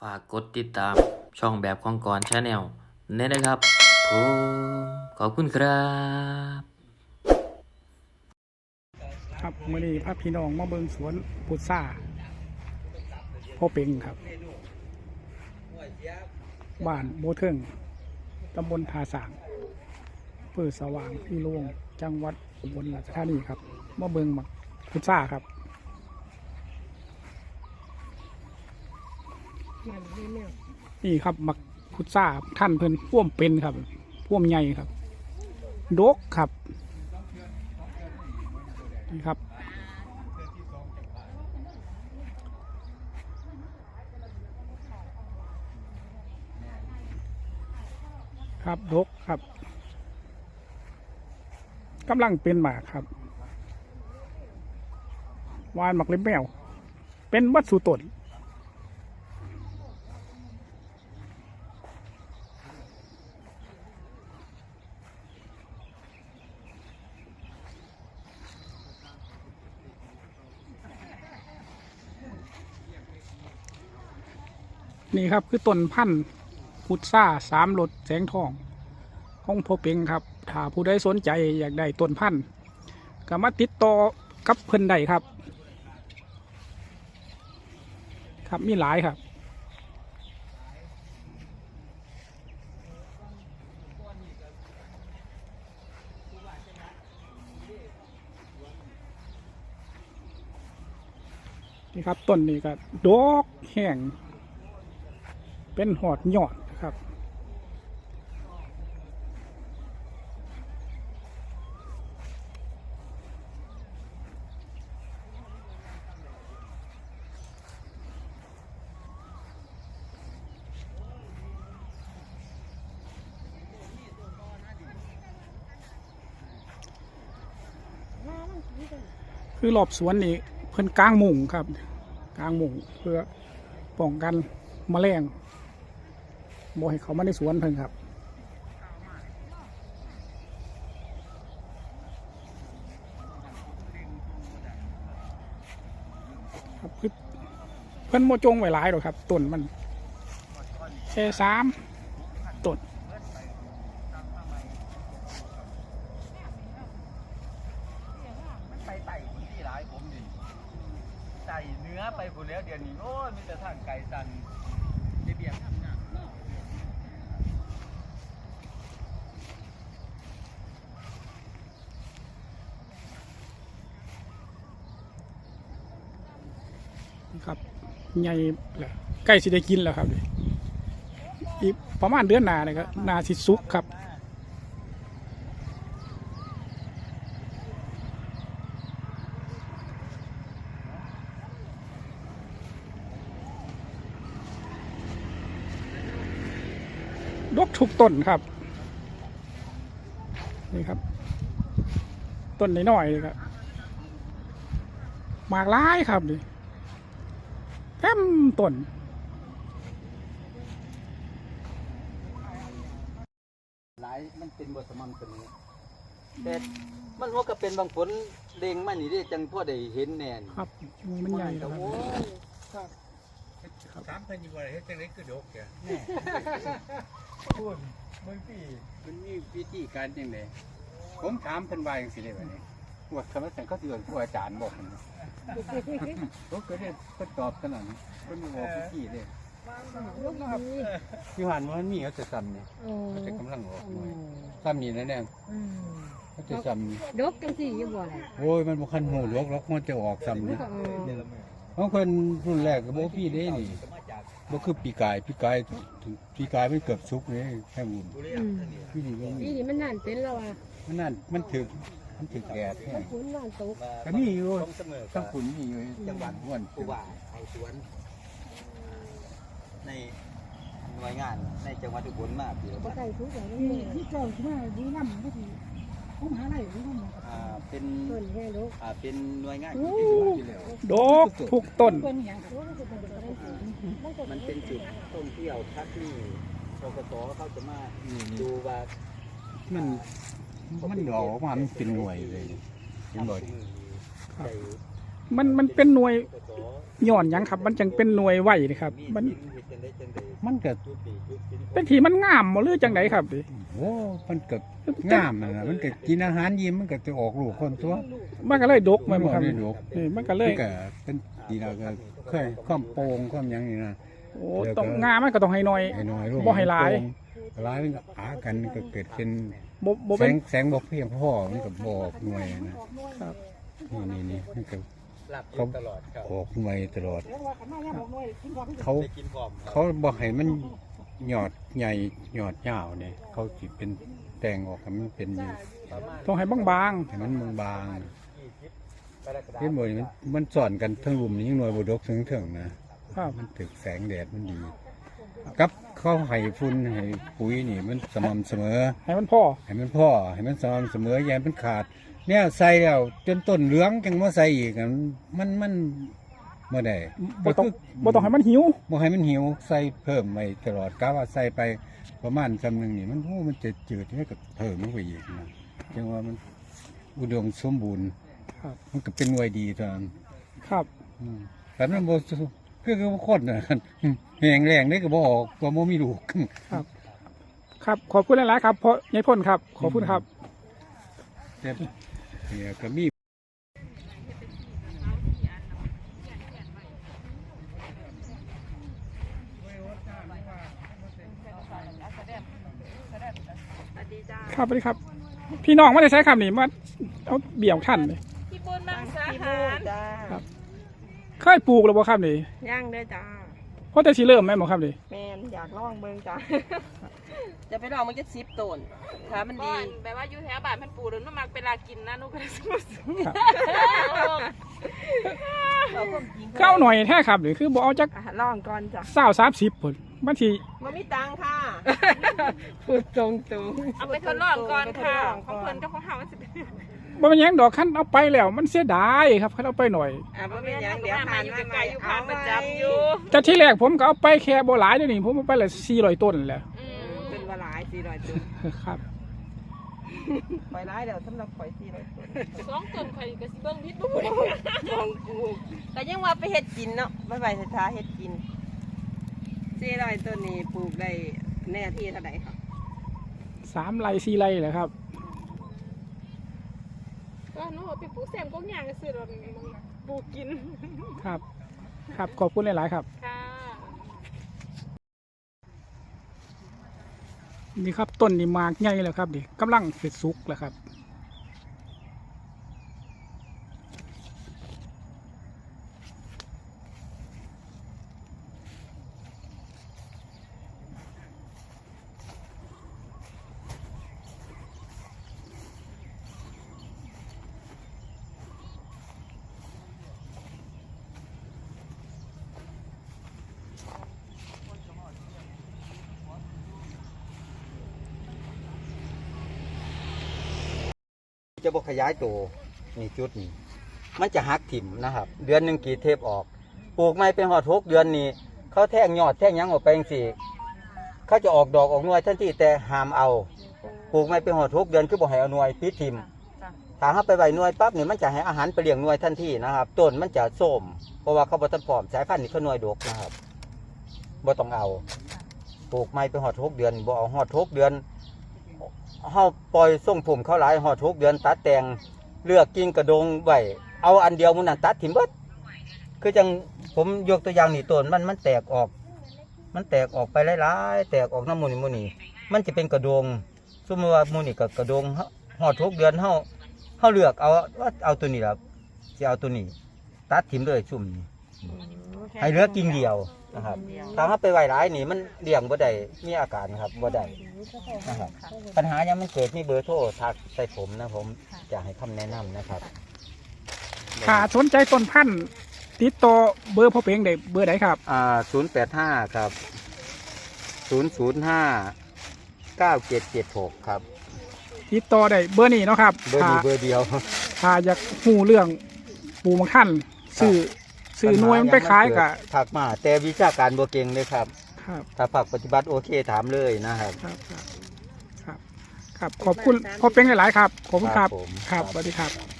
ฝากกดติดตามช่องแบบของกรชาแนลนี่นะครับผมขอบคุณครับ ครับมื่อนี้พาพี่น้องมาเบิงสวนพุทราพ่อเป็งครับ บ้านโบเทิงตำบลทาสางเพื่อสว่างที่โล่งจังหวัดอุบลราชธานีครับมาเบิงมักพุทราครับ นี่ครับมักพุทราท่านเพิ่นพ่วมเป็นครับพ่วมใหญ่ครับดกครับนี่ครับครับดกครับกำลังเป็นหมากครับวานหมักเล็บแมว เป็นวัตถุตน นี่ครับคือต้นพันธุ์พุทราสามรสแสงทองห้องพอเพ็งครับ ถ้าผู้ใดสนใจอยากได้ต้นพันธุ์ก็มาติดต่อกับเพิ่นได้ครับ ครับมีหลายครับนี่ครับต้นนี้ก็ดอกแห้ง เป็นหอดยอดนะครับคือรอบสวนนี่เพิ่อนกลางมุงครับกลางมุงเพื่อป้องกันแมลง บ่ให้เขามาในสวนเพิ่นครับครับคือเพิ่นโมจงไว้หลายหรอกครับต้นมันแค่สามต้นไปไต่ที่หลายผมนี่ไต่เนื้อไปหมแล้วเดี๋ยวนี้โอ้ยมีแต่ทางไก่สันเบียบทำงาน ครับใหญ่แหละใกล้สิได้กินแล้วครับนี่อีกประมาณเดือนหน้าเนี่ยก็นาสิสุกครับดกทุกต้นครับ นี่ครับ ต้นน้อยๆนี่ครับมากร้ายครับนี่ เต็มต้นหลายมันเป็นบทสม่ำเสมอแต่มันว่าก็เป็นบางผลเลงมันนี่ได้จังพ่อได้เห็นแน่นครับมันใหญ่ครับโอ้ยถามเพิ่นอยู่ว่าเฮ็ดจังได๋คือดกแกแน่พูดบางทีมันมีวิธีการจังไดผมถามเพิ่นว่าจังซี่ได้บัดนี้ปวดคำว่าแต่เขาสิเอิ้นผู้อาจารย์บอกเพิ่น ผมก็ได้เพิ่นตอบขนาดนี้เพิ่นบอกวิธีเด้อยู่หันว่ามันมีเขาจะซ้ำนี่เขาจะกำลังออกหน่อยซ้ำนี่แน่ๆเขาจะซ้ำนี่ดกจังสี่อยู่บ่ล่ะโอ้ยมันบ่คันหูหลวกแล้วมันจะออกซ้ำนี่เออของเพิ่นรุ่นแรกก็บ่พี่เด้นี่บ่คือปีกายปีกายปีกายมันเกือบสุกนี่แค่บุญอืมพี่นี่บ่มีนี่นี่มันนั่นเป็นแล้วอะมันนั่นมันถึก มันถึกแดดแห้งคุณนั่นตกก็มีอยู่ต้องเสมอทั้กังบขุนมีอยู่จังหวัดม่วนผู้ว่าเอาสวน ในหน่วยงานในจังหวัดอุบลมาปีละบ่บัดใส่ทุกอย่างนี่นี่ที่เจ้าที่มาดีน้ำไม่ดีผมหาอะไรดีน้ำอ่าเป็นต้นแค่ดกอ่าเป็นหน่วยงานโอ้ที่ถือว่าอยู่แล้วดกทุกต้นเป็นอย่างโอ้มันจะเป็นแบบนั้นสิมันจะมันเป็นจุดท่องเที่ยวทักนี่ปกสเขาจะมาดูว่ามัน มันออกมามันเป็นหน่วยเลยเห็นบ่อยใส่มันมันเป็นหน่วยปกสย่อนหยังครับ มันจังเป็นหน่วยไหวนะครับ มันมีดเฮ็ดจังไดได้จังได๋มันก็จุดนี้จุดกินเป็นที่มันงามบ่หรือจังไดครับดิโอ้มันก็งามนั่นน่ะมันก็กินอาหารยิ้มมันก็จะออกลูกคนตัวมันก็เลยดกแม่นบ่ครับได้ดกนี่มันก็เลมัย นก็เป็นดีแล้วก็เคยความโปร่งความหยังนี่นะ โอ้ต้องงามมันก็ต้องให้น้อย ให้น้อยลูกบ่ให้หลาย โปร่ง หลายมันก็อากันก็เกิดเป็นบ่บ่แสเป็นงแสงบ่เพียงพอมันก็บออกหน่วยนะครับ นี่นี่นี่มันก็หลับเขาตลอดครับออกหน่วยตลอด เขาได้กินพร้อมครับเขาบอกให้มันหยอดใหญ่หยอดยาวเนี่ยเขาสิเป็นแต่งออกให้มันเป็นอยู่ประมาณต้องให้บางให้มันบางกรกฎาๆที่หน่วยมันมันสอนกันทั้งรุมนี่ยังหน่วยบดกถึงถึงๆนะ ๆ ครับ มันถึกแสงแดดมันดี กับเขาให้ฝุ่นให้ปุ๋ยนี่มันสม่ำเสมอ ให้มันพอให้มันพ่อให้มันสม่ำเสมออย่าให้มันขาด เนี่ยใส่แล้วจนต้นเหลืองจังมาใส่อีกอะมันมันเมื่อใดบ่ต้องบ่ต้องให้มันหิวบ่ให้มันหิวใส่เพิ่มไปตลอดกะว่าใส่ไปประมาณจำหนึ่งนี่มันโอ้มันจะจืดนี่ก็เพิ่มลงไปอีกนะจังว่ามันอุดมสมบูรณ์ครับมันก็เป็นหน่วยดีตอนนั้นครับ อืมแต่มันบ่สู้ คือคือบ่คนน่ะแหงแรงนี่ก็บ่ออกว่าบ่มีลูกครับ ขอบคุณหลายๆครับเพราะยายพ่นครับ ขอบคุณครับแต่เนี่ยก็มีครับสวัสดีครับ พี่น้องไม่ได้ใช้คำนี้มาเอาเบี่ยงท่านเลยพี่บุญบางสาหารจ้า เคยปลูกแล้วบ่ครับนี่ย่างเด้อจ้าเพราะแต่สิเริ่มแม่นบ่ครับนี่แมนอยากลองเบิ่งจ้า จะไปลองมันจะซิปต้นถ้ามันดีแบบว่าอยู่แถวบ้านมันปลูกแล้วนุ่มมักเวลากินนะนุ่มก็เลยสมุสเข้าหน่อยแท้ครับนี่คือบ่เอาจักอะลองก่อนจ้าเศร้าสามสิบผลบางทีมันมีตังค่ะ พูดตรงตรง เอาไปทดลองก่อนค่ะ ของเพิ่นกับของเฮามันสิเป็น บ่เป็นหยังดอกคันเอาไปแล้ว มันเสียดายครับคันเอาไปหน่อย อะบ่เป็นหยังเดี๋ยวมาผ่านอยู่มาไกลๆอยู่ผ่านประจำอยู่แต่ที่แรกผมก็เอาไปแค่บ่หลายเดี๋ยวนี้ผมเอาไปละ400ต้นแหล้วอืมเป็นว่าหลาย400ตัวครับ ปล่อยหลายเดี๋ยวสำหรับปล่อย400ตัวสองต้นข่อยก็สิเบิ่งพิษบ่ของกูก็ยังว่าไปเฮ็ดกินเนาะไปไปสถาเฮ็ดกิน400ตัวนี้ปลูกได้แน่ที่เท่าไหร่คะสามไร่สี่ไร่แหละครับ ก็หนูเอาไปปลูกแซมกงยางก็ซื้อแล้วปลูกกิน ครับ ครับ ขอบคุณหลาย ๆ ครับ ค่ะนี่ครับต้นนี่มากใหญ่แล้วครับดิกำลังเสร็จสุกแล้วครับ จะบ่ขยายตัวนี่จุดนี้มันจะหักถิ่มนะครับ เดือนหนึงกรีดเทปออก ปลูกไม้เป็นหอดหกเดือนนี่เขาแท่งยอดแท่งหยังออกไปจังซี่เขาจะออกดอกออกหน่วยทันทีแต่ห้ามเอาปลูกไม้เป็นหอดหกเดือนคือบ่ให้เอาหน่วยปิดถิ่มถ้าเขาไปไว้หน่วยปั๊บนี่มันจะให้อาหารไปเลี้ยงหน่วยทันทีนะครับต้นมันจะโทรมเพราะว่าเขาบ่ทันพร้อมสายพันธุ์นี่เขาหน่วยดกนะครับบ่ต้องเอาปลูกไม้ไปหอดหกเดือนบ่เอาหอดหกเดือน เฮาปล่อยส่งผมเขาหลายหอดหกเดือนตัดแต่งเลือกกิ่งกระดงไว้เอาอันเดียวมันนั่นตัดถิ่มเบิดคือจังผมยกตัวอย่างนี่ต้นมันมันแตกออก มันแตกออกไปหลายๆแตกออกน้ำมูนี่มูนี่มันจะเป็นกระดงสมมติว่ามูนี่กับกระดงเฮาหอดหกเดือนเฮาเขาเลือกเอาว่าเอาตัวนี้ละจะเอาตัวนี้ ตัดทิมเลยชุ่มนี้ให้เหลือกิ่งเดียว นะครับถ้าเขาไปไหวร้ายนี่มันเลี้ยงบ่ได้มีอาการครับบ่ได้นะครับ ปัญหายังมันเกิดมีเบอร์โทรทักใส่ผมนะผมจะให้คำแนะนำนะครับ ถ้าสนใจต้นพันธุ์ติดต่อเบอร์พ่อเพ็งได้เบอร์ไหนครับ อ่าศูนย์แปดห้าครับศูนย์ศูนย์ห้าเก้าเจ็ดเจ็ดหกครับ ติดต่อได้เบอร์นี้เนาะครับเบอร์ถ้านี้เบอร์เดียว ถ้าอยากหูเรื่องปลูกมังท่านซื้อ ซื้อหน่วยมันไปขายกะถักมาแต่วิชาการบ่เก่งเลยครับครับถ้าผักปฏิบัติโอเคถามเลยนะครับครับครับ ครับครับขอบคุณพ่อเพ็งหลายๆครับขอบคุณครับผมครับสวัสดีครับ